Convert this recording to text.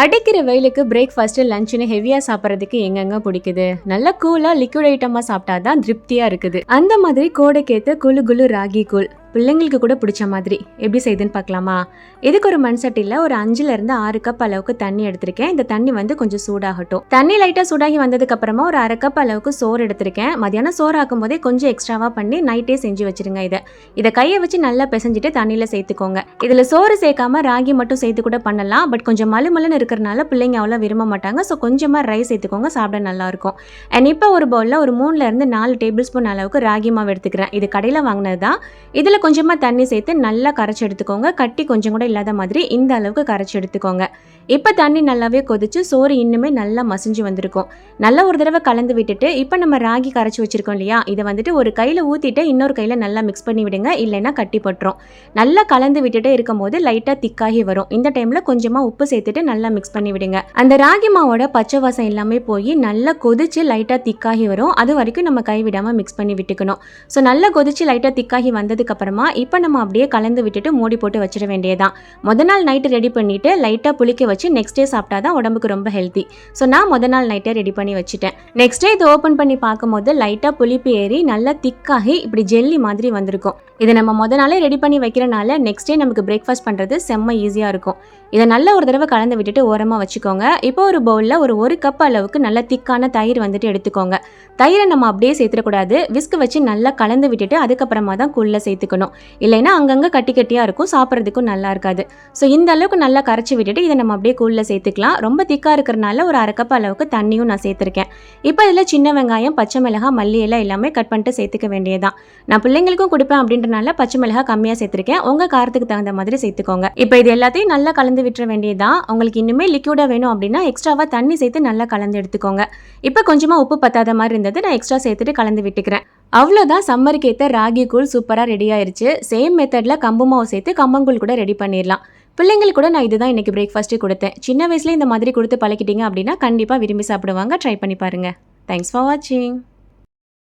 அடிக்கிற வெயிலுக்கு பிரேக்ஃபாஸ்ட்டு லஞ்சுன்னு ஹெவியாக சாப்பிட்றதுக்கு எங்கெங்க பிடிக்குது? நல்ல கூலாக லிக்விட் ஐட்டமாக சாப்பிட்டா தான் திருப்தியாக இருக்குது. அந்த மாதிரி கோடைக்கேற்ற குழு குழு ராகி கூழ். பிள்ளைங்களுக்கு கூட பிடிச்ச மாதிரி. எப்படி செய்யுதுன்னு பார்க்கலாமா? இதுக்கு ஒரு மண் சட்டியில் ஒரு அஞ்சுல இருந்து ஆறு கப் அளவுக்கு தண்ணி எடுத்திருக்கேன். இந்த தண்ணி வந்து கொஞ்சம் சூடாகட்டும். தண்ணி லைட்டாக சூடாகி வந்ததுக்கு அப்புறமா ஒரு அரை கப் அளவுக்கு சோறு எடுத்திருக்கேன். மதியானம் சோறு ஆக்கும் போதே கொஞ்சம் எக்ஸ்ட்ராவாக பண்ணி நைட்டே செஞ்சு வச்சிருங்க இதை. இதை கையை வச்சு நல்லா பிசைஞ்சிட்டு தண்ணியில் சேர்த்துக்கோங்க. இதில் சோறு சேர்க்காம ராகி மட்டும் சேர்த்து கூட பண்ணலாம். பட் கொஞ்சம் மலுமலுன்னு இருக்கிறனால பிள்ளைங்க அவ்வளோ விரும்ப மாட்டாங்க. ஸோ கொஞ்சமாக ரைஸ் சேர்த்துக்கோங்க சாப்பிட நல்லா இருக்கும் அண்ட் இப்போ ஒரு பவுலில் ஒரு மூணுலேருந்து நாலு டேபிள் ஸ்பூன் அளவுக்கு ராகி மாவு எடுத்துக்கிறேன். இது கடையில் வாங்கினது தான் இதில் கொஞ்சமாக தண்ணி சேர்த்து நல்லா கரைச்சி எடுத்துக்கோங்க. கட்டி கொஞ்சம் கூட இல்லாத மாதிரி இந்த அளவுக்கு கரைச்சி எடுத்துக்கோங்க. இப்போ தண்ணி நல்லாவே கொதிச்சு சோறு இன்னுமே நல்லா மசிஞ்சு வந்திருக்கும். நல்லா ஒரு தடவை கலந்து விட்டுட்டு இப்போ நம்ம ராகி கரைச்சி வச்சிருக்கோம் இல்லையா? இதை வந்துட்டு ஒரு கையில் ஊற்றிட்டு இன்னொரு கையில் நல்லா மிக்ஸ் பண்ணி விடுங்க. இல்லைன்னா கட்டி பட்டுரும். நல்லா கலந்து விட்டுட்டே இருக்கும்போது லைட்டாக திக்காகி வரும். இந்த டைமில் கொஞ்சமாக உப்பு சேர்த்துட்டு நல்லா மிக்ஸ் பண்ணி விடுங்க. அந்த ராகி மாவோட பச்சை வாசம் எல்லாமே போய் நல்லா கொதிச்சு லைட்டாக திக்காகி வரும். அது வரைக்கும் நம்ம கை விடாமல் மிக்ஸ் பண்ணி விட்டுக்கணும். ஸோ நல்லா கொதிச்சு லைட்டாக திக்காகி வந்ததுக்கப்புறம் அப்புறமா இப்போ நம்ம அப்படியே கலந்து விட்டுட்டு மூடி போட்டு வச்சிட வேண்டியதான் முத நாள் நைட்டு ரெடி பண்ணிட்டு லைட்டாக புளிக்க வச்சு நெக்ஸ்ட் டே சாப்பிட்டா தான் உடம்புக்கு ரொம்ப ஹெல்த்தி ஸோ நான் முத நாள் நைட்டே ரெடி பண்ணி வச்சுட்டேன். நெக்ஸ்ட் டே இதை ஓப்பன் பண்ணி பார்க்கும்போது லைட்டாக புளிப்பு ஏறி நல்லா திக்காகி இப்படி ஜெல்லி மாதிரி வந்திருக்கும். இதை நம்ம முத நாளே ரெடி பண்ணி வைக்கிறனால நெக்ஸ்ட் டே நமக்கு பிரேக்ஃபாஸ்ட் பண்ணுறது செம்ம ஈஸியாக இருக்கும். இதை நல்ல ஒரு தடவை கலந்து விட்டுட்டு ஓரமாக வச்சுக்கோங்க. இப்போ ஒரு பவுலில் ஒரு ஒரு கப் அளவுக்கு நல்ல திக்கான தயிர் வந்துட்டு எடுத்துக்கோங்க. தயிரை நம்ம அப்படியே சேர்த்துடக்கூடாது. விஸ்க் வச்சு நல்லா கலந்து விட்டுட்டு அதுக்கப்புறமா தான் குள்ள சேர்த்துக்கணும். இல்லைன்னா அங்கங்கே கட்டி கட்டியாக இருக்கும் சாப்பிட்றதுக்கும் நல்லா இருக்காது. ஸோ இந்த அளவுக்கு நல்லா கரைச்சி விட்டுட்டு இதை நம்ம அப்படியே கூழில் சேர்த்துக்கலாம். ரொம்ப திக்காக இருக்கிறனால ஒரு அரைக்கப் அளவுக்கு தண்ணியும் நான் சேர்த்துருக்கேன். இப்போ இதில் சின்ன வெங்காயம் பச்சை மிளகாய் மல்லி எல்லாம் எல்லாமே கட் பண்ணிட்டு சேர்த்துக்க வேண்டியதான் நான் பிள்ளைங்களுக்கும் கொடுப்பேன் அப்படின்றனால பச்சை மிளகாய் கம்மியாக சேர்த்துருக்கேன். உங்கள் காரத்துக்கு தகுந்த மாதிரி சேர்த்துக்கோங்க. இப்போ இது எல்லாத்தையும் நல்லா கலந்து விட்டுற வேண்டியதான் உங்களுக்கு இன்னுமே லிக்யூடாக வேணும் அப்படின்னா எக்ஸ்ட்ராவாக தண்ணி சேர்த்து நல்லா கலந்து எடுத்துக்கோங்க. இப்போ கொஞ்சமாக உப்பு பத்தாத மாதிரி இருந்தது நான் எக்ஸ்ட்ரா சேர்த்துட்டு கலந்து விட்டுக்கிறேன். அவ்வளோதான் சம்மருக்கு ஏற்ற ராகி கூழ் சூப்பராக ரெடி ஆயிடுச்சு சேம் மெத்தடில் கம்பு மாவு சேர்த்து கம்பங்கூழ் கூட ரெடி பண்ணிடலாம். பிள்ளைங்களுக்கு கூட நான் இதுதான் இன்றைக்கி பிரேக்ஃபாஸ்ட்டு கொடுத்தேன். சின்ன வயசுல இந்த மாதிரி கொடுத்து பழக்கிட்டீங்க அப்படின்னா கண்டிப்பாக விரும்பி சாப்பிடுவாங்க. ட்ரை பண்ணி பாருங்கள் தேங்க்ஸ் ஃபார் வாட்சிங்